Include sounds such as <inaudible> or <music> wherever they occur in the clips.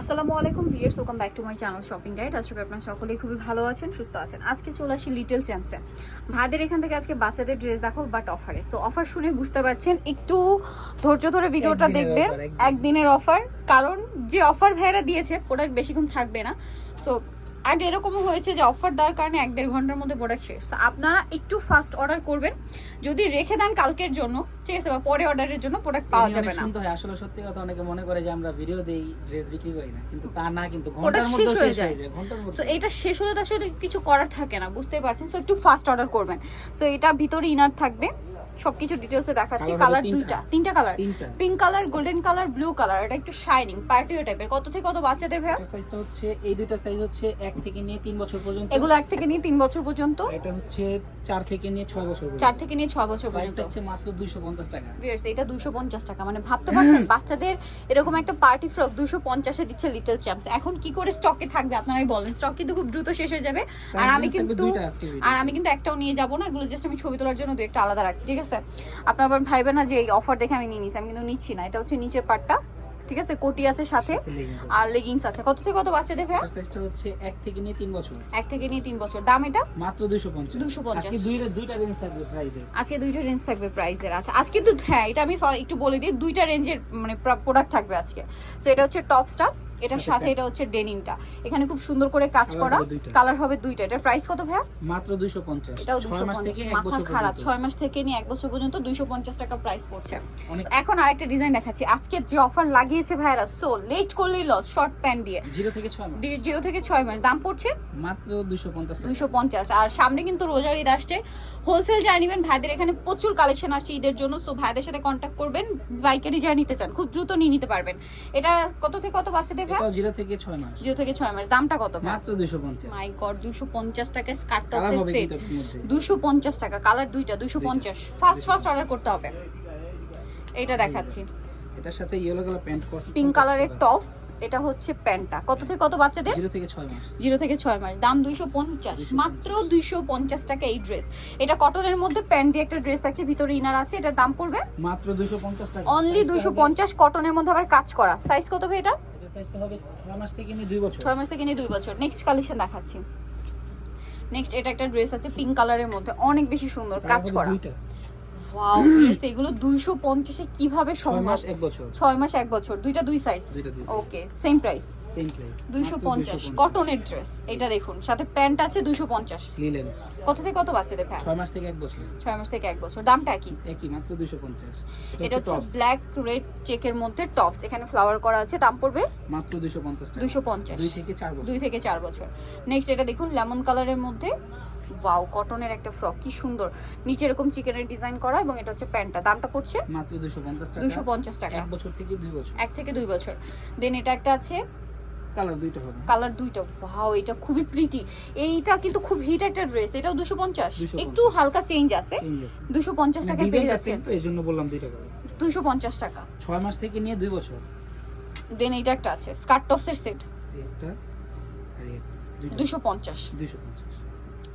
আসসালামু আলাইকুম viewers welcome back to my channel shopping guide. আশা করি আপনারা সকলেই খুবই ভালো আছেন সুস্থ আছেন। আজকে চলে আসি লিটল চ্যাম্পসে ভাদের এখান থেকে আজকে বাচ্চাদের ড্রেস দেখো বাট অফারে সো অফার শুনে বুঝতে পারছেন একটু ধৈর্য ধরে ভিডিওটা দেখবেন। একদিনের। অফার কারণ যে অফার ভাইরা দিয়েছে প্রোডাক্ট বেশিক্ষণ থাকবে না। সো আগে এরকম হয়েছে যে অফার দেওয়ার কারণে এক দেড় ঘণ্টার মধ্যে প্রোডাক্ট শেষ। আপনারা একটু ফাস্ট অর্ডার করবেন। যদি রেখে দেন কালকের জন্য ঠিক আছে বা পরে অর্ডারের জন্য প্রোডাক্ট পাওয়া যাবে না। হয়। আসলে সত্যি কথা অনেকে মনে করে যে আমরা ভিডিও দেই ড্রেস বিক্রি করি না। কিন্তু তা না কিন্তু ঘণ্টার মধ্যে শেষ হয়ে যায়। ঘণ্টার সো এটা শেষ হলে তো আসলে কিছু করার থাকে না বুঝতেই পারছেন? সো একটু ফাস্ট অর্ডার করবেন। সো এটা ভিতরে ইনার থাকবে। সবকিছু ডিটেলসে দেখাচ্ছি। কালার। দুইটা। তিনটা। Colour pink colour golden colour blue colour এটা একটু শাইনিং পার্টিও টাইপের কত থেকে কত বাচ্চাদের এটা সাইজটা হচ্ছে এই দুইটা সাইজ হচ্ছে এক থেকে নিয়ে বছর পর্যন্ত। এগুলো এক থেকে নিয়ে বছর পর্যন্ত? এটা হচ্ছে থেকে নিয়ে বছর পর্যন্ত। থেকে নিয়ে বছর পর্যন্ত। হচ্ছে মাত্র দুইশো পঞ্চাশ টাকা। ভিউয়ার্স এটা দুশো পঞ্চাশ টাকা। মানে ভাবতে পারছেন <laughs> বাচ্চাদের এরকম একটা পার্টি ফ্রক দুশো পঞ্চাশে দিচ্ছে লিটল চ্যাম্পস এখন কি করে স্টকে থাকবে? আপনারাই বলেন। স্টক কিন্তু খুব দ্রুত শেষ হয়ে যাবে। আর আমি কিন্তু। আর আমি কিন্তু একটাও নিয়ে যাব না। এগুলো জাস্ট আমি ছবি তোলার জন্য দু একটা আলাদা রাখছি ঠিক আছে? আপনার ভাইবে না যে এই অফার দেখে আমি নিয়ে নিছি। আমি কিন্তু নিচ্ছি না। এটা হচ্ছে নিচের পাটটা ঠিক আছে? কোটি আছে সাথে। আর লেগিংস আছে। কত থেকে কত বাচ্চাদের ভাইয়া? সাইজটা হচ্ছে এক থেকে নিয়ে তিন বছর। এক থেকে নিয়ে তিন বছর। দাম এটা? মাত্র দুইশো পঞ্চাশ। 250 আজকে দুইটা দুইটা রেঞ্জ থাকবে প্রাইসে আজকে দুইটা রেঞ্জ থাকবে প্রাইসের আচ্ছা আজকে তো হ্যাঁ এটা আমি একটু বলে দিই। দুইটা রেঞ্জের মানে প্রোডাক্ট থাকবে আজকে। সো এটা হচ্ছে টপসটা এটার সাথে সাথে এটা হচ্ছে ডেনিমটা। এখানে খুব সুন্দর করে কাজ করা। কালার হবে দুইটা। এটার প্রাইস কত ভাইয়া? মাত্র দুইশো পঞ্চাশ। এটাও দুশো ছয় মাস পঞ্চাশ। থেকে এক মাথা খারাপ। পর্যন্ত। ছয় মাস থেকে নিয়ে এক বছর পর্যন্ত দুইশো পঞ্চাশ টাকা প্রাইস পড়ছে। অনেক এখন আরেকটা ডিজাইন দেখাচ্ছি। আজকে যে অফার লাগিয়েছে ভাইয়ারা সো লেট করলেই লস শর্ট প্যান্ট দিয়ে। জিরো থেকে ছয় মাস। জিরো থেকে ছয় মাস। দাম পড়ছে? মাত্র দুইশো পঞ্চাশ টাকা। দুইশো পঞ্চাশ। আর সামনে কিন্তু রোজার ঈদ আসছে। হোলসেল যা নিবেন। ভাইদের এখানে প্রচুর কালেকশন আসছে ঈদের জন্য। সো ভাইদের সাথে কন্ট্যাক্ট করবেন। পাইকারি যা নিতে চান। খুব দ্রুত নিয়ে নিতে পারবেন। এটা কত থেকে কত বাচ্চাদের ভাই জিরো থেকে ছয় মাস। জিরো থেকে ছয় মাস। দামটা কত মাত্র দুইশো পঞ্চাশ। মাই গড দুশো পঞ্চাশ টাকা স্কার্ট টপসের সেট কিন্তু এটার মধ্যে। দুশো পঞ্চাশ টাকা কালার দুইটা দুশো পঞ্চাশ। ফার্স্ট ফার্স্ট অর্ডার করতে হবে। এটা দেখাচ্ছি। এটার সাথে ইয়েলো কালার প্যান্ট পিঙ্ক কালারের টপস এটা হচ্ছে প্যান্টটা কত থেকে কত বাচ্চাদের? জিরো থেকে ছয় মাস। জিরো থেকে ছয় মাস। দাম দুইশো পঞ্চাশ। 250 মাত্র দুইশো পঞ্চাশ টাকা এই ড্রেস এটা কটনের মধ্যে প্যান্ট দিয়ে একটা ড্রেস আছে ভিতরে ইনার আছে। এটার দাম পড়বে? মাত্র দুইশো পঞ্চাশ টাকা। অনলি Size টা দুইশো হবে- পঞ্চাশ কটনের মধ্যে আবার কাজ করা। সাইজ কত ভাই এটা? এটার হবে ছয় মাস থেকে নিয়ে দুই বছর। ছয় মাস থেকে নিয়ে দুই বছর। নেক্সট কালেকশন দেখাচ্ছি। নেক্সট এটা একটা ড্রেস আছে পিঙ্ক কালারের মধ্যে। অনেক বেশি সুন্দর কাজ করা। ওয়াও এগুলো দুইশো পঞ্চাশে কীভাবে সম্ভব? মাস এক বছর। ছয় মাস এক বছর দুইটা দুই size. Okay same price same price দুইশো পঞ্চাশ। কটনের ড্রেস এটা দেখুন সাথে প্যান্ট আছে দুইশো পঞ্চাশ। কত থেকে কত বাচ্চাদের ভ্যা ছয় মাস থেকে এক বছর। ছয় মাস থেকে এক বছর দামটা কি? একই মাত্র দুইশো পঞ্চাশ। এটা হচ্ছে ব্ল্যাক রেড চেকের মধ্যে টপস এখানে ফ্লাওয়ার করা আছে দাম পড়বে মাত্র দুইশো পঞ্চাশ টাকা। দুইশো পঞ্চাশ। দুই থেকে চার বছর। দুই থেকে চার বছর। নেক্সট এটা দেখুন লেমন কালারের মধ্যে। ওয়াও কটনের একটা ফ্রক কি সুন্দর। নিচে এরকম চিকেনের ডিজাইন করা এবং এটা হচ্ছে প্যান্টটা। দামটা পড়ছে? মাত্র 250 টাকা। 250 টাকা। এক বছর থেকে দুই বছর। এক থেকে দুই বছর। দেন এটা একটা আছে? কালার দুইটা হবে। কালার দুইটা। ওয়াও এটা খুবই প্রিটি এইটা কিন্তু খুব হিট একটা ড্রেস এটাও 250 একটু হালকা চেঞ্জ আছে। 250 মানে টাকা পেয়ে যাচ্ছে এজন্য বললাম দুইটা কালার 250 টাকা। 6 মাস থেকে নিয়ে 2 বছর। দেন এইটা একটা আছে স্কার্ট টপসের সেট এটা 250 250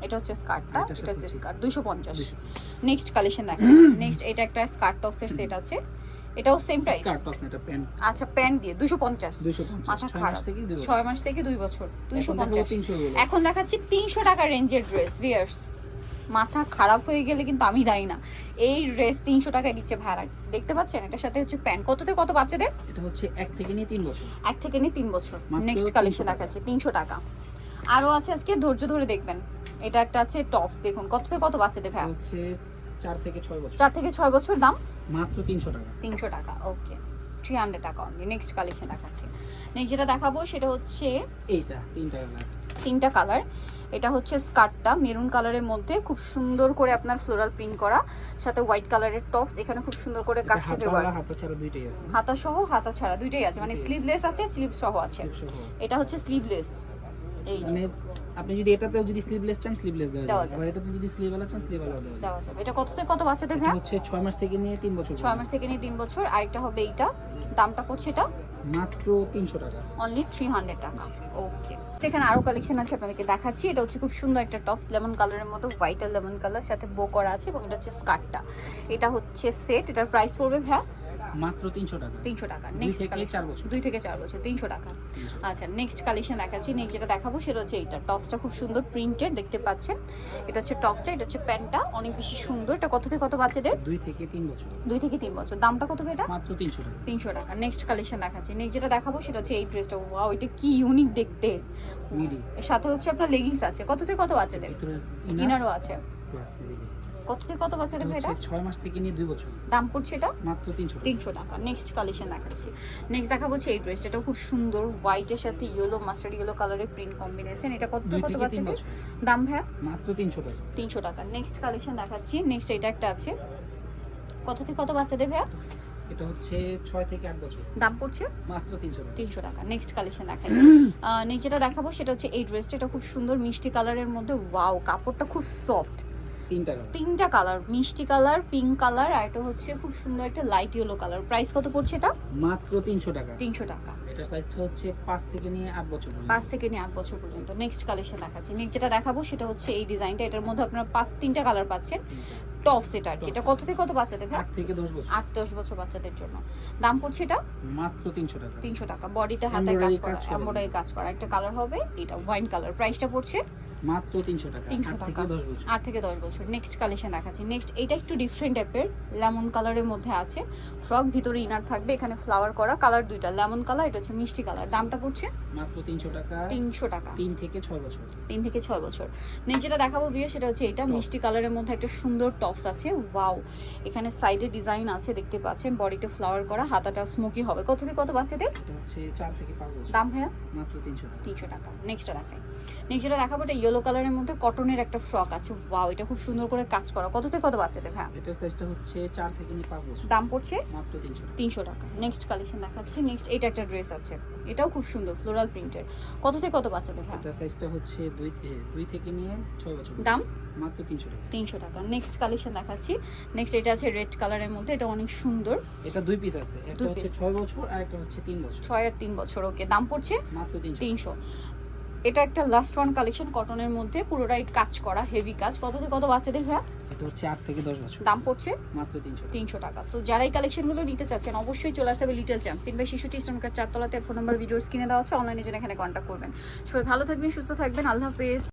এটা হচ্ছে স্কার্টটা এটা হচ্ছে স্কার্ট দুইশো পঞ্চাশ। নেক্সট কালেকশন দেখা। নেক্সট এটা একটা স্কার্ট টপসের সেট আছে। এটাও সেম প্রাইস আচ্ছা প্যান্ট দিয়ে দুশো পঞ্চাশ। মাথা খারাপ মাস থেকে দুই বছর ছয় মাস থেকে দুই বছর দুইশো পঞ্চাশ। এখন দেখাচ্ছি তিনশো টাকা রেঞ্জের ড্রেস ভিয়ার্স মাথা খারাপ হয়ে গেলে কিন্তু আমি দায়ী না। এই ড্রেস তিনশো টাকায় দিচ্ছে ভাড়া দেখতে পাচ্ছেন? এটার সাথে হচ্ছে প্যান্ট। কত থেকে কত বাচ্চাদের? এটা হচ্ছে এক থেকে নিয়ে তিন বছর। এক থেকে নিয়ে তিন বছর। Next collection. দেখাচ্ছি তিনশো টাকা। আরও আছে আজকে ধৈর্য ধরে দেখবেন। এটা একটা আছে টপস দেখুন। কত থেকে কত বাচ্চাদের এটা ভ্যা হচ্ছে চার থেকে ছয় বছর। চার থেকে ছয় বছর দাম? মাত্র তিনশো টাকা। তিনশো টাকা ওকে। থ্রি হান্ড্রেড টাকা অনলি নেক্সট কালেকশন দেখাচ্ছি। নেক্সট যেটা দেখাবো সেটা হচ্ছে এইটা তিনটা কালার তিনটা কালার এটা হচ্ছে স্কার্টটা মেরুন কালারের মধ্যে খুব সুন্দর করে আপনার ফ্লোরাল প্রিন্ট করা। সাথে হোয়াইট কালারের টপস এখানে খুব সুন্দর করে কাটছুটে হাতা ওয়ার্ক হাতা ছাড়া দুইটাই আছে। হাতা সহ হাতা ছাড়া দুইটাই আছে। মানে স্লিভলেস আছে। স্লিভ সহ আছে। Sleeve সহ আছে। এটা হচ্ছে স্লিভলেস এই যে। মানে আপনি যদি এটাতেও যদি স্লিভলেস চান স্লিভলেস দেওয়া যাবে। আবার এটাতে যদি স্লিভ ওয়ালা চান স্লিভ ওয়ালা দেওয়া যাবে। এটা কত থেকে কত বাচ্চাদের ভ্যা হচ্ছে ছয় মাস থেকে নিয়ে তিন বছর ছয় মাস থেকে নিয়ে তিন বছর। আর এটা হবে এইটা। দামটা পড়ছে এটা? মাত্র তিনশো টাকা। অনলি থ্রি হান্ড্রেড টাকা। ওকে এখানে আরও কালেকশন আছে আপনাদেরকে দেখাচ্ছি। এটা হচ্ছে খুব সুন্দর একটা টপস লেমন কালারের মতো হোয়াইট আর লেমন কালার সাথে বো করা আছে এবং এটা হচ্ছে স্কার্টটা এটা হচ্ছে সেট এটার প্রাইস পড়বে ভ্যা মাত্র তিনশো টাকা। তিনশো টাকা। নেক্সট কালেকশন বছর। দুই থেকে চার বছর। তিনশো টাকা। আচ্ছা নেক্সট কালেকশন দেখাচ্ছি। নেক্সট যেটা দেখাবো সেটা হচ্ছে এইটা। টপসটা খুব সুন্দর প্রিন্টেড দেখতে পাচ্ছেন? এটা হচ্ছে টপসটা এটা হচ্ছে প্যান্টটা অনেক বেশি সুন্দর। এটা কত থেকে কত বাচ্চাদের? দুই থেকে তিন বছর। দুই থেকে তিন বছর। দামটা কত এটা? মাত্র তিনশো টাকা। তিনশো টাকা। নেক্সট কালেকশন দেখাচ্ছি। নেক্সট যেটা দেখাবো সেটা হচ্ছে এই ড্রেসটা ওয়াও এটা কি ইউনিক দেখতে। সাথে হচ্ছে আপনার লেগিংস আছে। কত থেকে কত বাচ্চাদের? ইনারও আছে। কত থেকে কত বাচ্চাদের ভাই এটা হচ্ছে ছয় মাস থেকে নিয়ে দুই বছর। দাম পড়ছে এটা? মাত্র তিনশো টাকা। তিনশো টাকা। নেক্সট কালেকশন দেখাচ্ছি। নেক্সট দেখাবো এই ড্রেসটা এটাও খুব সুন্দর। হোয়াইটের সাথে ইয়েলো মাস্টার্ড ইয়েলো কালারের প্রিন্ট কম্বিনেশন এটা কত কত বাচ্চাদের দাম ভাইয়া? মাত্র তিনশো টাকা। তিনশো টাকা। নেক্সট কালেকশন দেখাচ্ছি। নেক্সট এটা একটা আছে। কত থেকে কত বাচ্চাদের ভাইয়া? এটা হচ্ছে ছয় থেকে আট বছর। দাম পড়ছে? মাত্র তিনশো টাকা। তিনশো টাকা। নেক্সট কালেকশন দেখাই। নেক্সট যেটা দেখাবো সেটা হচ্ছে এই ড্রেসটা এটা খুব সুন্দর মিষ্টি কালারের মধ্যে। ওয়াও কাপড়টা খুব সফট তিনটা কালার মিষ্টি কালার পিঙ্ক কালার আর এটা হচ্ছে খুব সুন্দর একটা লাইট ইয়েলো কালার প্রাইস কত পড়ছে এটা? মাত্র তিনশো টাকা। তিনশো টাকা। এটা সাইজটা হচ্ছে পাঁচ থেকে নিয়ে আট বছর পর্যন্ত। পাঁচ থেকে নিয়ে আট বছর পর্যন্ত। নেক্সট কালেকশন দেখাচ্ছি। নেক্সট যেটা দেখাবো সেটা হচ্ছে এই ডিজাইনটা এটার মধ্যে আপনারা পাঁচ তিনটা কালার পাচ্ছেন। টপ সেট আর কি। এটা কত থেকে কত বাচ্চাদের আট থেকে দশ বছর। আট দশ বছর বাচ্চাদের জন্য। দাম পড়ছে এটা মাত্র তিনশো টাকা। তিনশো টাকা। বডিতে হাতে কাজ করা এমব্রয়ডারি কাজ করা। একটা কালার হবে এটা ওয়াইন কালার প্রাইসটা পড়ছে? মাত্র তিনশো টাকা। তিনশো আট টাকা। থেকে দশ বছর। আট থেকে দশ বছর। নেক্সট কালেকশন দেখাচ্ছি। নেক্সট এটা একটু ডিফারেন্ট টাইপের লেমন কালারের মধ্যে আছে। ফ্রক ভিতরে ইনার থাকবে এখানে ফ্লাওয়ার করা। কালার দুইটা। লেমন কালার এটা হচ্ছে মিষ্টি কালার দামটা পড়ছে? মাত্র তিনশো টাকা। তিনশো টাকা। তিন থেকে ছয় বছর। তিন থেকে ছয় বছর। নেক্সট যেটা দেখাবো বিয়ে সেটা হচ্ছে এটা। মিষ্টি কালারের মধ্যে একটা সুন্দর টপস আছে ওয়াও এখানে সাইডে ডিজাইন আছে দেখতে পাচ্ছেন বডিতে ফ্লাওয়ার করা হাতাটা স্মোকি হবে। কত থেকে কত বাচ্চাদের? দাম ভাইয়া? মাত্র তিনশো টাকা। নেক্সটটা দেখাই। নেক্সট যেটা দেখাবো এটা ইয়েলো কালারের মধ্যে কটনের একটা ফ্রক আছে। ওয়াও এটা খুব সুন্দর করে কাজ করা। কত থেকে কত বাচ্চাদের ভাইয়া এটার সাইজটা হচ্ছে চার থেকে নিয়ে পাঁচ বছর। দাম পড়ছে? মাত্র তিনশো টাকা। তিনশো টাকা। নেক্সট কালেকশন দেখাচ্ছি। নেক্সট এটা একটা ড্রেস আছে। এটাও খুব সুন্দর ফ্লোরাল প্রিন্টের কত থেকে কত বাচ্চাদের ভাই? এটার সাইজটা হচ্ছে দুই এ, দুই থেকে নিয়ে ছয় বছর। দাম? মাত্র তিনশো টাকা। তিনশো টাকা। নেক্সট কালেকশন দেখাচ্ছি। নেক্সট এটা আছে রেড কালারের মধ্যে। এটা অনেক সুন্দর। এটা দুই পিস আছে। একটা হচ্ছে piece। ছয় বছর আর একটা হচ্ছে তিন বছর। ছয় আর তিন বছর ওকে দাম পড়ছে? মাত্র তিনশো তিনশো। এটা একটা লাস্ট ওয়ান কালেকশন কটনের মধ্যে। পুরোটাই কাজ করা হেভি কাজ। কত থেকে কত বাচ্চাদের ভাইয়া? এটা হচ্ছে 8 থেকে দশ বছর। দাম পড়ছে? মাত্র তিনশো টাকা। তিনশো টাকা। সো যারা এই কালেকশনগুলো নিতে চাচ্ছেন অবশ্যই চলে আসতে হবে লিটল চ্যাম্পস তিন বাই শিশুটি স্টোনকার চারতলাতে ফোন নাম্বার ভিডিওর স্ক্রিনে দেওয়া আছে। অনলাইনে জন্য এখানে কন্ট্যাক্ট করবেন। সবাই ভালো থাকবেন সুস্থ থাকবেন। আল্লাহ হাফেজ।